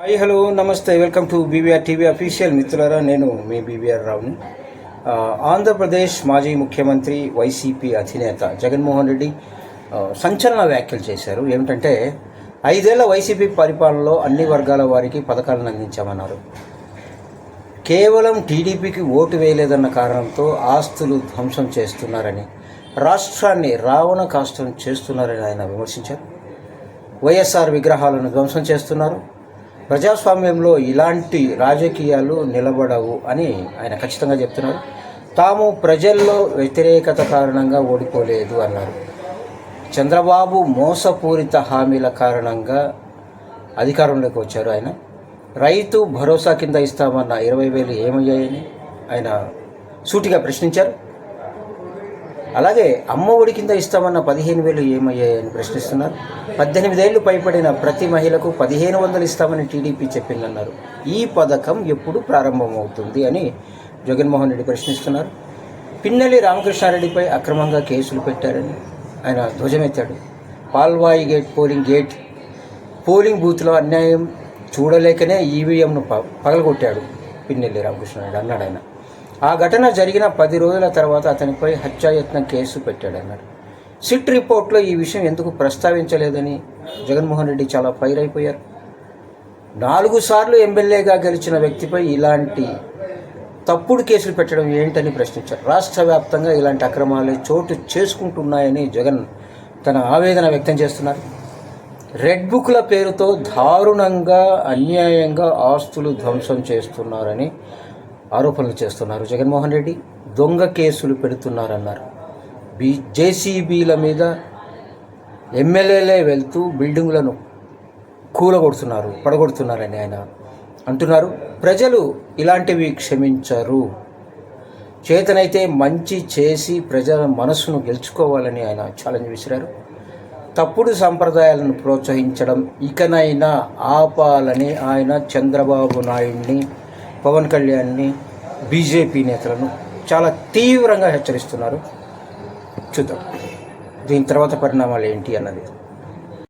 Hi hello నమస్తే welcome to BVR TV official మిత్రులారా నేను మీ బీవీఆర్ రావుని. ఆంధ్రప్రదేశ్ మాజీ ముఖ్యమంత్రి వైసీపీ అధినేత జగన్మోహన్ రెడ్డి సంచలన వ్యాఖ్యలు చేశారు. ఏమిటంటే ఐదేళ్ళ వైసీపీ పరిపాలనలో అన్ని వర్గాల వారికి పథకాలను అందించామన్నారు. కేవలం టీడీపీకి ఓటు వేయలేదన్న కారణంతో ఆస్తులు ధ్వంసం చేస్తున్నారని రాష్ట్రాన్ని రావణ కాష్టం చేస్తున్నారని ఆయన విమర్శించారు. వైఎస్ఆర్ విగ్రహాలను ధ్వంసం చేస్తున్నారు. ప్రజాస్వామ్యంలో ఇలాంటి రాజకీయాలు నిలబడవు అని ఆయన ఖచ్చితంగా చెప్తున్నారు. తాము ప్రజల్లో వ్యతిరేకత కారణంగా ఓడిపోలేదు అన్నారు. చంద్రబాబు మోసపూరిత హామీల కారణంగా అధికారంలోకి వచ్చారు ఆయన. రైతు భరోసా కింద ఇస్తామన్న ఇరవై వేలు ఏమయ్యాయని ఆయన సూటిగా ప్రశ్నించారు. అలాగే అమ్మ ఒడి కింద ఇస్తామన్న పదిహేను వేలు ఏమయ్యాయని ప్రశ్నిస్తున్నారు. పద్దెనిమిదేళ్ళు పైపడిన ప్రతి మహిళకు పదిహేను వందలు ఇస్తామని టీడీపీ చెప్పిందన్నారు. ఈ పథకం ఎప్పుడు ప్రారంభమవుతుంది అని జగన్మోహన్ రెడ్డి ప్రశ్నిస్తున్నారు. పిన్నెల్లి రామకృష్ణారెడ్డిపై అక్రమంగా కేసులు పెట్టారని ఆయన ధ్వజమెత్తాడు. Palvai gate polling gate polling బూత్లో అన్యాయం చూడలేకనే ఈవీఎంను ప పగలగొట్టాడు పిన్నెల్లి రామకృష్ణారెడ్డి అన్నాడు ఆయన. ఆ ఘటన జరిగిన పది రోజుల తర్వాత అతనిపై హత్యాయత్నం కేసు పెట్టాడన్నారు సిట్ రిపోర్ట్లో ఈ విషయం ఎందుకు ప్రస్తావించలేదని జగన్మోహన్ రెడ్డి చాలా ఫైర్ అయిపోయారు. నాలుగు సార్లు ఎమ్మెల్యేగా గెలిచిన వ్యక్తిపై ఇలాంటి తప్పుడు కేసులు పెట్టడం ఏంటని ప్రశ్నించారు. రాష్ట్ర వ్యాప్తంగా ఇలాంటి అక్రమాలు చోటు చేసుకుంటున్నాయని జగన్ తన ఆవేదన వ్యక్తం చేస్తున్నారు. రెడ్ బుక్ల పేరుతో దారుణంగా అన్యాయంగా ఆస్తులు ధ్వంసం చేస్తున్నారని ఆరోపణలు చేస్తున్నారు. జగన్మోహన్ రెడ్డి దొంగ కేసులు పెడుతున్నారన్నారు. బీ జేసీబీల మీద ఎమ్మెల్యేలే వెళ్తూ బిల్డింగులను కూలగొడుతున్నారు పడగొడుతున్నారని ఆయన అంటున్నారు. ప్రజలు ఇలాంటివి క్షమించరు. చేతనైతే మంచి చేసి ప్రజల మనస్సును గెలుచుకోవాలని ఆయన ఛాలెంజ్ విసిరారు. తప్పుడు సంప్రదాయాలను ప్రోత్సహించడం ఇకనైనా ఆపాలని ఆయన చంద్రబాబు నాయుడిని పవన్ కళ్యాణ్ని బీజేపీ నేతలను చాలా తీవ్రంగా హెచ్చరిస్తున్నారు. చూద్దాం. దీని తర్వాత పరిణామాలు ఏంటి అన్నది.